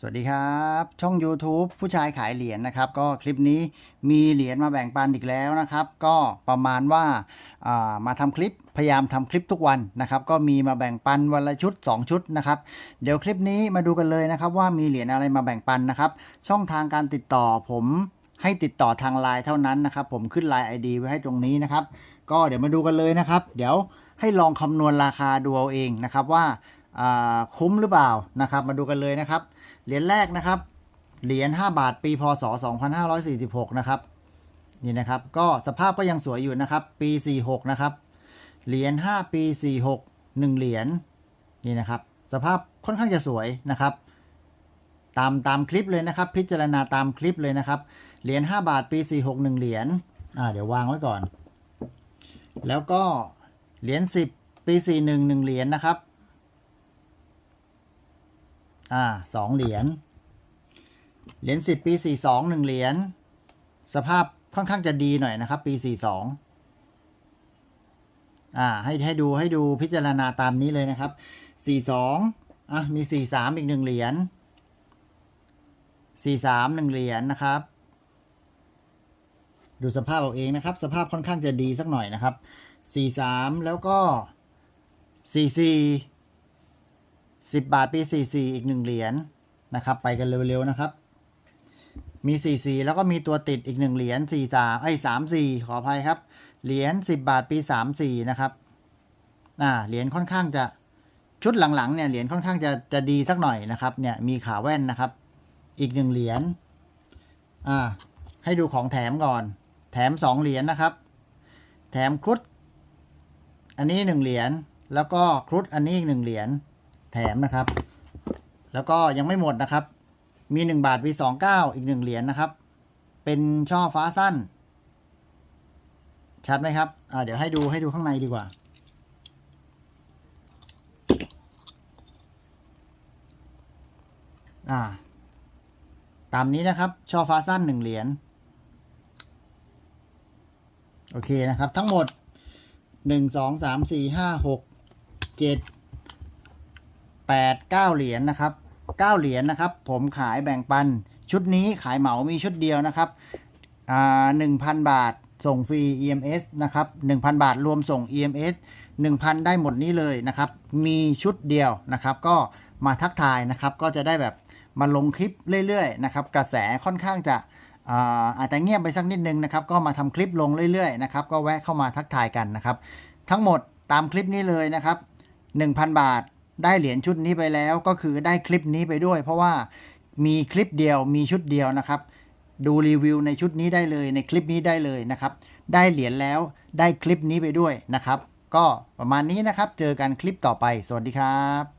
สวัสดีครับ ช่อง YouTube ผู้ชายขายเหรียญนะครับ ก็คลิปนี้มีเหรียญมาแบ่งปันอีกแล้วนะครับ ก็ประมาณว่าามาทำคลิปพยายามทำคลิปทุกวันนะครับ ก็มีมาแบ่งปันวันละชุด 2 ชุดนะครับ เดี๋ยวคลิปนี้มาดูกันเลยนะครับ ว่ามีเหรียญอะไรมาแบ่งปันนะครับ ช่องทางการติดต่อผมให้ติดต่อทางไลน์เท่านั้นนะครับ ผมขึ้นไลน์ ID ไว้ให้ตรงนี้นะครับ ก็เดี๋ยวมาดูกันเลยนะครับ เดี๋ยวให้ลองคำนวณราคาดูเอาเองนะครับว่าอ่าคุ้มหรือเปล่านะครับ มาดูกันเลยนะครับ เหรียญแรกนะครับ เหรียญ5บาทปีพศ 2546 นะครับ นี่นะครับ ก็สภาพก็ยังสวยอยู่นะครับ ปี 46 นะครับ เหรียญ5ปี 46 1 เหรียญ นี่นะครับ สภาพค่อนข้างจะสวยนะครับ ตามตามคลิปเลยนะครับ พิจารณาตามคลิปเลยนะครับ เหรียญ5บาทปี 46 1 เหรียญ อ่า เดี๋ยววางไว้ก่อน แล้วก็เหรียญ10 ปี 41 1 เหรียญนะครับ อ่าสองเหรียญ เหรียญสิบปีสี่สองหนึ่งเหรียญ สภาพค่อนข้างจะดีหน่อยนะครับ ปีสี่สองอ่าให้ให้ดูให้ดูพิจารณาตามนี้เลยนะครับสี่สองอะมีสี่สามอีกหนึ่งเหรียญสี่สามหนึ่งเหรียญนะครับ ดูสภาพเอาเองนะครับ สภาพค่อนข้างจะดีสักหน่อยนะครับสี่สามแล้วก็สี่สี่ สิบบาทปีสี่สี่อีกหนึ่งเหรียญนะครับ ไปกันเร็วๆนะครับ มีสี่สี่แล้วก็มีตัวติดอีกหนึ่งเหรียญสี่สามไอ้สามสี่ขออภัยครับ เหรียญสิบบาทปีสามสี่นะครับอ่าเหรียญค่อนข้างจะชุดหลังๆเนี่ยเหรียญค่อนข้างจะจะดีสักหน่อยนะครับเนี่ยมีขาแว่นนะครับ อีกหนึ่งเหรียญอ่าให้ดูของแถมก่อน แถมสองเหรียญนะครับ แถมครุฑอันนี้หนึ่งเหรียญแล้วก็ครุฑอันนี้อีกหนึ่งเหรียญ แถมนะครับ แล้วก็ยังไม่หมดนะครับ มีหนึ่งบาทปีสองเก้าอีกหนึ่งเหรียญนะครับ เป็นช่อฟ้าสั้น ชัดไหมครับอ่าเดี๋ยวให้ดูให้ดูข้างในดีกว่า อ่า ตามนี้นะครับ ช่อฟ้าสั้นหนึ่งเหรียญ โอเคนะครับ ทั้งหมดหนึ่งสองสามสี่ห้าหกเจ็ดแปดเก้าเหรียญนะครับเก้าเหรียญนะครับ ผมขายแบ่งปัน ชุดนี้ขายเหมามีชุดเดียวนะครับอ่าหนึ่งพันบาทส่งฟรี EMS นะครับหนึ่งพันบาทรวมส่ง EMS หนึ่งพันได้หมดนี้เลยนะครับ มีชุดเดียวนะครับ ก็มาทักทายนะครับ ก็จะได้แบบมาลงคลิปเรื่อยๆนะครับ กระแสค่อนข้างจะอาจจะเงียบไปสักนิดนึงนะครับ ก็มาทำคลิปลงเรื่อยๆนะครับ ก็แวะเข้ามาทักทายกันนะครับ ทั้งหมดตามคลิปนี้เลยนะครับ 1,000 บาท ได้เหรียญชุดนี้ไปแล้วก็คือได้คลิปนี้ไปด้วย เพราะว่ามีคลิปเดียวมีชุดเดียวนะครับ ดูรีวิวในชุดนี้ได้เลยในคลิปนี้ได้เลยนะครับ ได้เหรียญแล้วได้คลิปนี้ไปด้วยนะครับ ก็ประมาณนี้นะครับ เจอกันคลิปต่อไป สวัสดีครับ